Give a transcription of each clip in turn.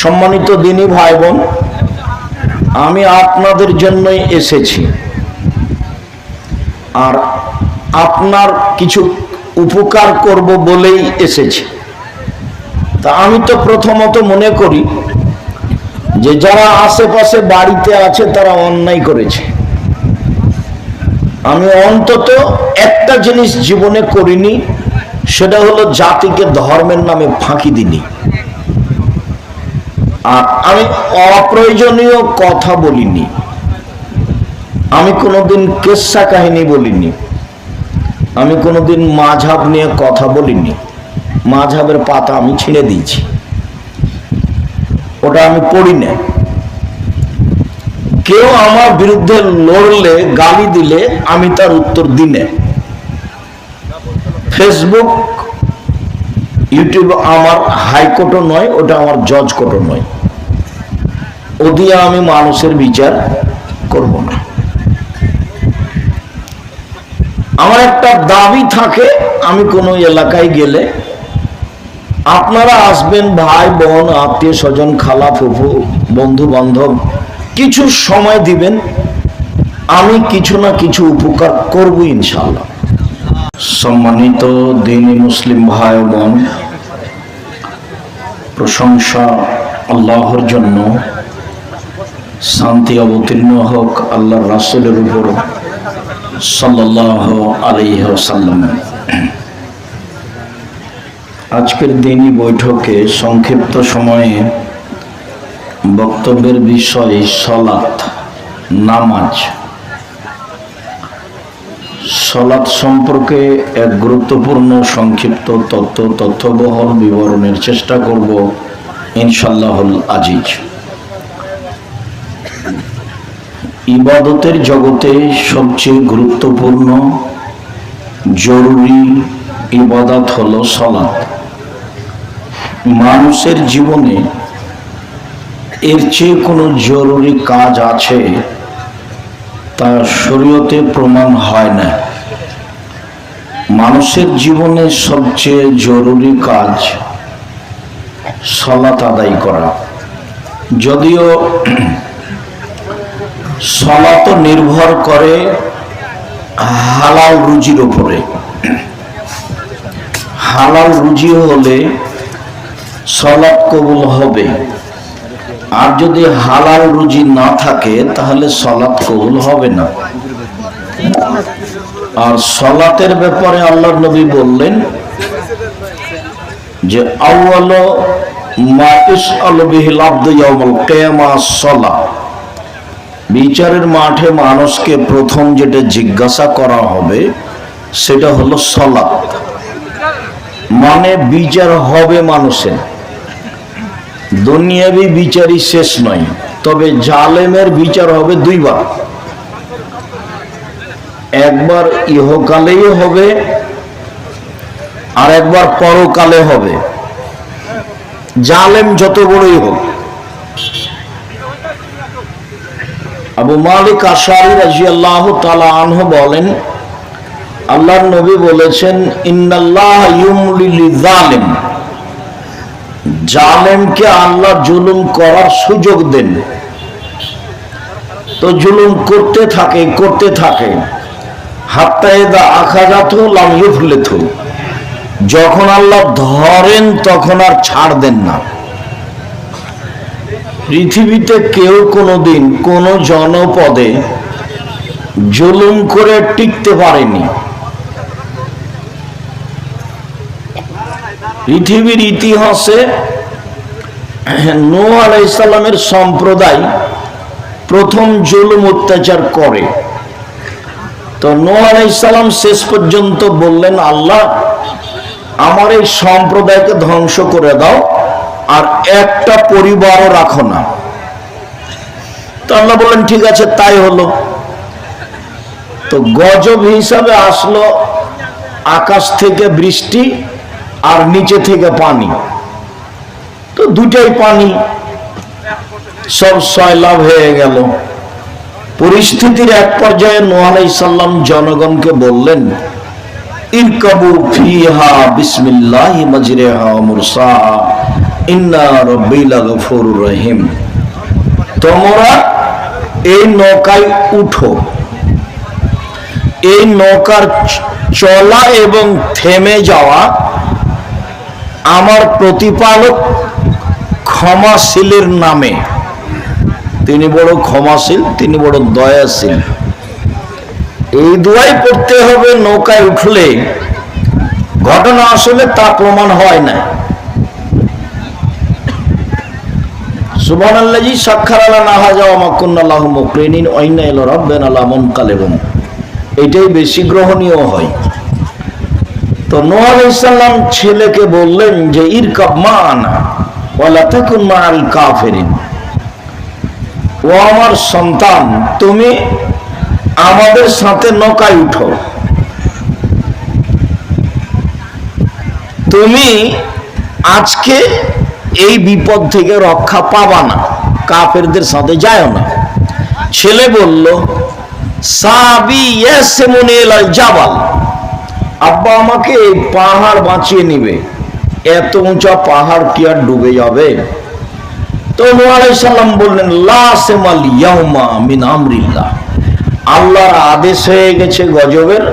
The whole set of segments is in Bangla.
সম্মানিত দিনী ভাই বোন আমি আপনাদের জন্যই এসেছি। আর আপনার কিছু উপকার করব বলেই এসেছি। তা আমি তো প্রথমত মনে করি যে যারা আশেপাশে বাড়িতে আছে, তারা অন্যায় করেছে। আমি অন্তত একটা জিনিস জীবনে করিনি, সেটা হলো জাতিকে ধর্মের নামে ফাঁকি দিনি আর আমি অপ্রয়োজনীয় কথা বলিনি। আমি কোনোদিন কেসা কাহিনী বলিনি। আমি কোনোদিন মাঝাব নিয়ে কথা বলিনি। মাঝাবের পাতা আমি ছিঁড়ে দিয়েছি। ওটা আমি পড়ি না। কেউ আমার বিরুদ্ধে লড়লে, গালি দিলে আমি তার উত্তর দিনে ফেসবুক ইউটিউব আমার হাইকোর্টও নয়, ওটা আমার জজ কোর্টও নয়। ও দিয়ে আমি মানুষের বিচার করব না। আমার একটা দাবি থাকে, আমি কোনো এলাকায় গেলে আপনারা আসবেন ভাই, বোন, আত্মীয় স্বজন, খালা, ফুফু, বন্ধু বান্ধব, কিছু সময় দিবেন, আমি কিছু না কিছু উপকার করব ইনশাল্লাহ সম্মানিত দিনী মুসলিম ভাই, বোন, প্রশংসা আল্লাহর জন্য শান্তি অবতীর্ণ হোক আল্লাহ রাসুলের উপর সাল্লাহ আলহ্লাম আজকের দিনই বৈঠকে সংক্ষিপ্ত সময়ে বক্তব্যের বিষয় সলাৎ, নামাজ। সলাৎ সম্পর্কে এক গুরুত্বপূর্ণ সংক্ষিপ্ত তথ্য, তথ্যবহল বিবরণের চেষ্টা করব ইনশাল্লাহুল আজিজ। ইবাদতের জগতে সবচেয়ে গুরুত্বপূর্ণ, জরুরি ইবাদত হলো সলাৎ মানুষের জীবনে এর চেয়ে কোনো জরুরি কাজ আছে, তা শরীয়তে প্রমাণ হয় না। মানুষের জীবনে সবচেয়ে জরুরি কাজ সলাত আদায় করা। যদিও সলাত নির্ভর করে হালাল রুজির উপরে। হালাল রুজি হলে সলাপ কবুল হবে। আর যদি হালাল রুজি না থাকে, তাহলে সলাপ কবুল হবে না। আর সলাতের ব্যাপারে আল্লাহ নবী বললেন যে, আউয়াল মা ইসআলু বিহিল আবদু ইয়াউমাল কিয়ামা সলা বিচারের মাঠে মানুষকে প্রথম যেটা জিজ্ঞাসা করা হবে, সেটা হলো সলাৎ। মানে বিচার হবে মানুষের। দুনিয়াবি বিচারই শেষ নয়, তবে জালেমের বিচার হবে দুইবার। একবার ইহকালেই হবে, আর একবার পরকালে হবে। জালেম যত বড়ই হোক আবু মালিক আশারি রাজি আল্লাহ তালা আনহ বলেন, আল্লাহর নবী বলেছেন, ইন্নাল্লাহ জালেম জালেমকে আল্লাহ জুলুম করার সুযোগ দেন। তো জুলুম করতে থাকে করতে থাকে। হাত্তায়দা আখাজাত লাম ইউফলেথ যখন আল্লাহ ধরেন, তখন আর ছাড় দেন না। পৃথিবীতে কেউ কোনোদিন কোনো জনপদে জুলুম করে টিকতে পারেনি। পৃথিবীর ইতিহাসে নো আলাইসাল্লামের সম্প্রদায় প্রথম জুলুম অত্যাচার করে। তো নো আলাইসাল্লাম শেষ পর্যন্ত বললেন, আল্লাহ, আমার এই সম্প্রদায়কে ধ্বংস করে দাও। আর একটা পরিবারও রাখো না। তো আল্লাহ বললেন, ঠিক আছে, তাই হলো। তো গজব হিসাবে আসলো আকাশ থেকে বৃষ্টি আর নিচে থেকে পানি। তো দুটাই পানি। সব সয়লাভ হয়ে গেল। পরিস্থিতির এক পর্যায়ে নোয়ালাই সাল্লাম জনগণকে বললেন ইরকাবু ফিহা বিসমিল্লাহি মাজরিহা গফুরুর রহিম। তোমরা এই নৌকায় উঠো। এই নৌকার চলা এবং থেমে যাওয়া আমার প্রতিপালক ক্ষমাশীলের নামে। তিনি বড় ক্ষমাশীল, তিনি বড় দয়াশীল। এই দুয়াই পড়তে হবে নৌকায় উঠলে। ঘটনা আসলে তা প্রমাণ হয় না সুবহানাল্লাহি সাক্ষার আলা নাহা যাওয়া মাকুন্নাল্লাহ মুকরিনিন ইলা এটাই বেশি গ্রহণীয় হয়। তো নূহ আলাইহিস সালাম ছেলেকে বললেন যে, ইরকাব মানা তাকুন কাফিরিন। ও আমার সন্তান, তুমি আমাদের সাথে নৌকায় উঠো। তুমি আজকে এই বিপদ থেকে রক্ষা পাবা না, কাফেরদের সাথে যায় না। ছেলে বলল, সাবি জাবাল। আব্বা আমাকে এই পাহাড় বাঁচিয়ে নিবে। এত উঁচা পাহাড় কি আর ডুবে যাবে? তো সালাম বললেন, লা সেমাল ইয়াউমা মিন আমরিল্লাহ। আল্লাহর আদেশ হয়ে গেছে গজবের,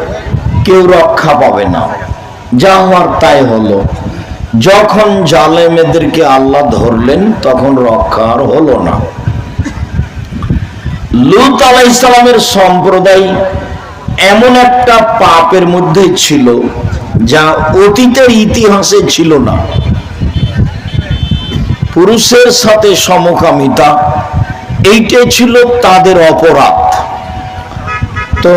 কেউ রক্ষা পাবে না। যা হওয়ার তাই হলো। যখন জালেমেদেরকে আল্লাহ ধরলেন, তখন রক্ষা আর হলো না। লুত আলাইসালামের সম্প্রদায় এমন একটা পাপের মধ্যে ছিল, যা অতীতের ইতিহাসে ছিল না। পুরুষের সাথে সমকামিতা এইটাই ছিল তাদের অপরাধ। তো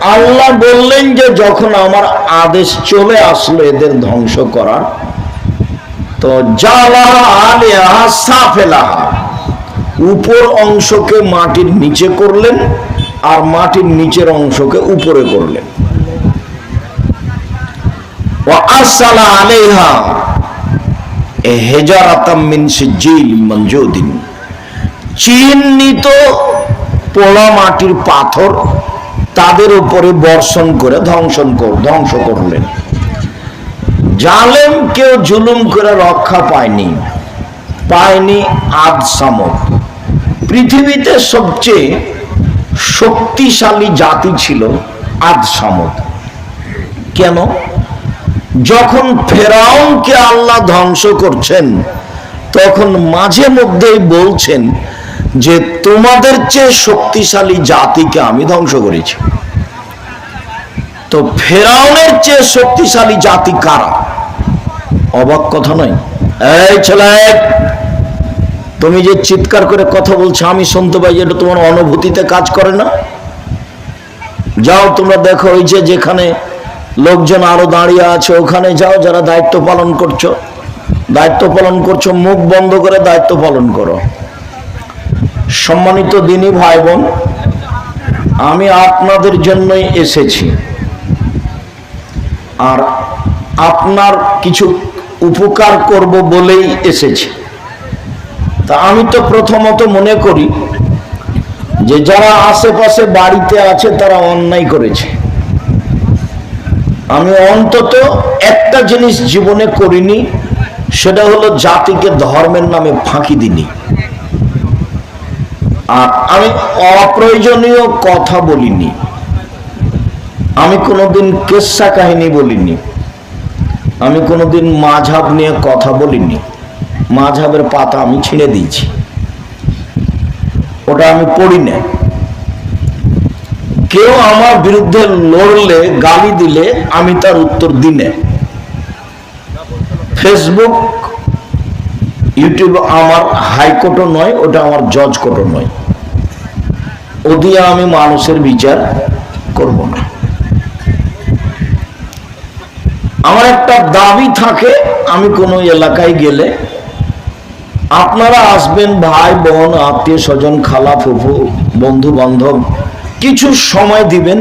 আল্লাহ বললেন যে, যখন আমার আদেশ চলে আসলো এদের ধ্বংস করার তো উপর অংশকে মাটির নিচে করলেন আর মাটির নিচের অংশকে উপরে করলেন। আলেহা হেজারাতাম মিন সিজিল মঞ্জুদিন। চিহ্নিত পোড়া মাটির পাথর তাদের উপরে বর্ষণ করে ধ্বংসন ধ্বংস করলেন। জালেম কেউ জুলুম করে রক্ষা পায়নি পায়নি আদ সামত পৃথিবীতে সবচেয়ে শক্তিশালী জাতি ছিল আদ সামত কেন? যখন ফেরাউনকে আল্লাহ ধ্বংস করছেন, তখন মাঝে মধ্যেই বলছেন যে, তোমাদের চেয়ে শক্তিশালী জাতিকে আমি ধ্বংস করেছি। তো ফেরাউনের চেয়ে শক্তিশালী জাতি কারা? অবাক কথা নয়। এই ছেলে তুমি যে চিৎকার করে কথা বলছো, আমি শুনতে পাই এটা তোমার অনুভূতিতে কাজ করে না? যাও তোমরা দেখো ওই যে যেখানে লোকজন আরও দাঁড়িয়ে আছে, ওখানে যাও যারা দায়িত্ব পালন করছ। দায়িত্ব পালন করছ, মুখ বন্ধ করে দায়িত্ব পালন করো। সম্মানিত দিনী ভাই বোন আমি আপনাদের জন্যই এসেছি। আর আপনার কিছু উপকার করব বলেই এসেছি। তা আমি তো প্রথমত মনে করি যে যারা আশেপাশে বাড়িতে আছে, তারা অন্যায় করেছে। আমি অন্তত একটা জিনিস জীবনে করিনি, সেটা হলো জাতিকে ধর্মের নামে ফাঁকি দিনি। আর আমি অপ্রয়োজনীয় কথা বলিনি। আমি কোনোদিন কেসা কাহিনী বলিনি। আমি কোনোদিন মাঝাব নিয়ে কথা বলিনি। মাঝাবের পাতা আমি ছিঁড়ে দিয়েছি। ওটা আমি পড়ি না কেউ আমার বিরুদ্ধে লড়লে, গালি দিলে আমি তার উত্তর দিনে ফেসবুক ইউটিউব আমার হাইকোর্টও নয়, ওটা আমার জজ কোর্টও নয়। ও দিয়ে আমি মানুষের বিচার করব না। আমার একটা দাবি থাকে, আমি কোনো এলাকায় গেলে আপনারা আসবেন ভাই, বোন, আত্মীয় স্বজন, খালা, ফুফু, বন্ধু বান্ধব, কিছু সময় দিবেন,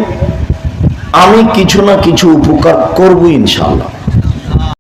আমি কিছু না কিছু উপকার করব ইনশাল্লাহ।